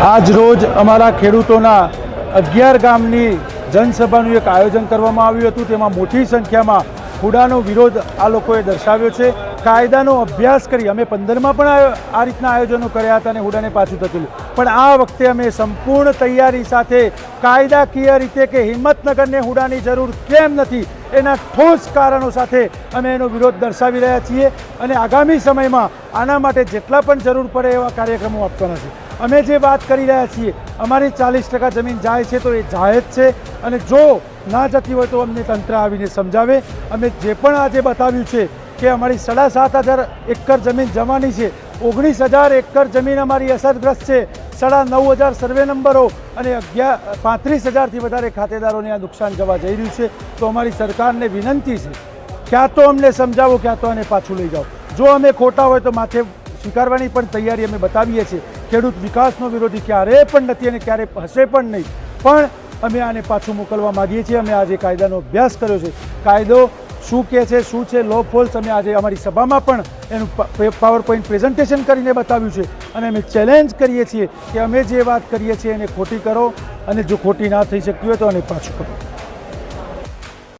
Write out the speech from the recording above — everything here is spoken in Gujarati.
આજ રોજ અમારા ખેડૂતોના અગિયાર ગામની જનસભાનું એક આયોજન કરવામાં આવ્યું હતું. તેમાં મોટી સંખ્યામાં હુડાનો વિરોધ આ લોકોએ દર્શાવ્યો છે. કાયદાનો અભ્યાસ કરી અમે પંદરમાં પણ આ રીતના આયોજનો કર્યા હતા અને હુડાને પાછું થતું પણ આ વખતે અમે સંપૂર્ણ તૈયારી સાથે કાયદાકીય રીતે કે હિંમતનગરને હુડાની જરૂર કેમ નથી એના ઠોસ કારણો સાથે અમે એનો વિરોધ દર્શાવી રહ્યા છીએ અને આગામી સમયમાં આના માટે જેટલા પણ જરૂર પડે એવા કાર્યક્રમો આપવાના છે. અમે જે વાત કરી રહ્યા છીએ, અમારી ચાલીસ ટકા જમીન જાય છે તો એ જાહેજ છે. અને જો ના જતી હોય તો અમને તંત્ર આવીને સમજાવે. અમે જે પણ આજે બતાવ્યું છે કે અમારી સાડા સાત હજાર એકર જમીન જવાની છે, ઓગણીસ હજાર એકર જમીન અમારી અસરગ્રસ્ત છે. સાડા નવ હજાર સર્વે નંબરો અને અગિયાર, પાંત્રીસ હજારથી વધારે ખાતેદારોને આ નુકસાન જવા જઈ રહ્યું છે. તો અમારી સરકારને વિનંતી છે, ક્યાં તો અમને સમજાવો, ક્યાં તો આને પાછું લઈ જાઓ. જો અમે ખોટા હોય તો માથે સ્વીકારવાની પણ તૈયારી અમે બતાવીએ છીએ. ખેડૂત વિકાસનો વિરોધી ક્યારેય પણ નથી અને ક્યારે હશે પણ નહીં. પણ અમે આને પાછું મોકલવા માગીએ છીએ. અમે આજે કાયદાનો અભ્યાસ કર્યો છે. કાયદો શું કહે છે, શું છે લો ફોલ્સ અમે આજે અમારી સભામાં પણ એનું પાવર પોઈન્ટ પ્રેઝન્ટેશન કરીને બતાવ્યું છે. અને અમે ચેલેન્જ કરીએ છીએ કે અમે જે વાત કરીએ છીએ એને ખોટી કરો અને જો ખોટી ના થઈ શકતી હોય તો અને પાછું કરો.